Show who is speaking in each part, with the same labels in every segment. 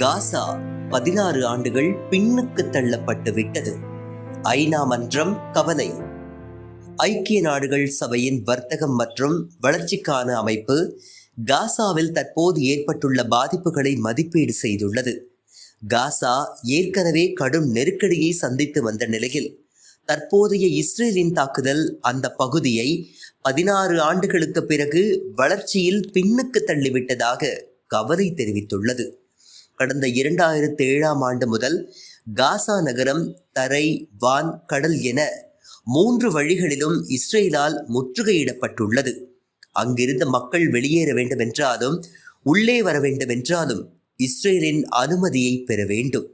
Speaker 1: காசா பதினாறு ஆண்டுகள் பின்னுக்கு தள்ளப்பட்டு விட்டது. ஐநா மன்றம் கவலை. ஐக்கிய நாடுகள் சபையின் வர்த்தகம் மற்றும் வளர்ச்சிக்கான அமைப்பு காசாவில் தற்போது ஏற்பட்டுள்ள பாதிப்புகளை மதிப்பீடு செய்துள்ளது. காசா ஏற்கனவே கடும் நெருக்கடியை சந்தித்து வந்த நிலையில் தற்போதைய இஸ்ரேலின் தாக்குதல் அந்த பகுதியை பதினாறு ஆண்டுகளுக்கு பிறகு வளர்ச்சியில் பின்னுக்கு தள்ளிவிட்டதாக கவலை தெரிவித்துள்ளது. கடந்த இரண்டாயிரத்தி ஏழாம் ஆண்டு முதல் காசா நகரம் தரை வான் கடல் என மூன்று வழிகளிலும் இஸ்ரேலால் முற்றுகையிடப்பட்டுள்ளது. அங்கிருந்த மக்கள் வெளியேற வேண்டும் என்றாலும் உள்ளே வர வேண்டும் என்றாலும் இஸ்ரேலின் அனுமதியை பெற வேண்டும்.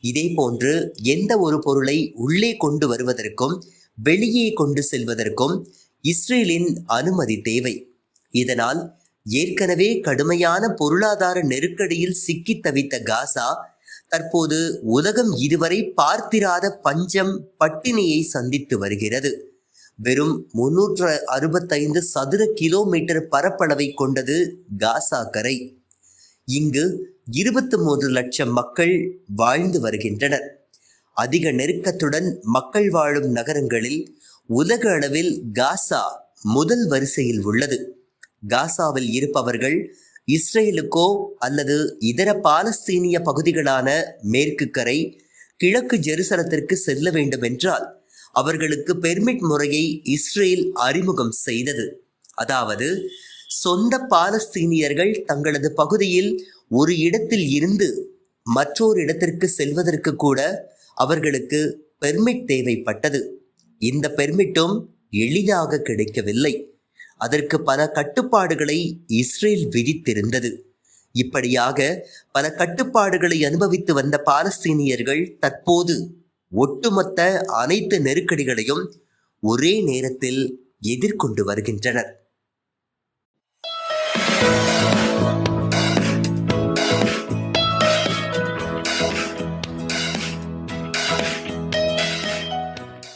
Speaker 1: இதே போன்று எந்த ஒரு பொருளை உள்ளே கொண்டு வருவதற்கும் வெளியே கொண்டு செல்வதற்கும் இஸ்ரேலின் அனுமதி தேவை. இதனால் ஏற்கனவே கடுமையான பொருளாதார நெருக்கடியில் சிக்கித் தவித்த காசா தற்போது உலகம் இதுவரை பார்த்திராத பஞ்சம் பட்டினியை சந்தித்து வருகிறது. வெறும் முன்னூற்று அறுபத்தைந்து சதுர கிலோமீட்டர் பரப்பளவை கொண்டது காசா கரை. இங்கு இருபத்தி மூன்று லட்சம் மக்கள் வாழ்ந்து வருகின்றனர். அதிக நெருக்கத்துடன் மக்கள் வாழும் நகரங்களில் உலக அளவில் காசா முதல் வரிசையில் உள்ளது. காசாவில் இருப்பவர்கள் இஸ்ரேலுக்கோ அல்லது இதர பாலஸ்தீனிய பகுதிகளான மேற்கு கரை கிழக்கு ஜெருசலத்திற்கு செல்ல வேண்டும் என்றால் அவர்களுக்கு பெர்மிட் முறையை இஸ்ரேல் அறிமுகம் செய்தது. அதாவது சொந்த பாலஸ்தீனியர்கள் தங்களது பகுதியில் ஒரு இடத்தில் இருந்து மற்றொரு இடத்திற்கு செல்வதற்கு கூட அவர்களுக்கு பெர்மிட் தேவைப்பட்டது. இந்த பெர்மிட்டும் எளிதாக கிடைக்கவில்லை. அதற்கு பல கட்டுப்பாடுகளை இஸ்ரேல் விதித்திருந்தது. இப்படியாக பல கட்டுப்பாடுகளை அனுபவித்து வந்த பாலஸ்தீனியர்கள் தற்போது ஒட்டுமொத்த அனைத்து நெருக்கடிகளையும் ஒரே நேரத்தில் எதிர்கொண்டு வருகின்றனர்.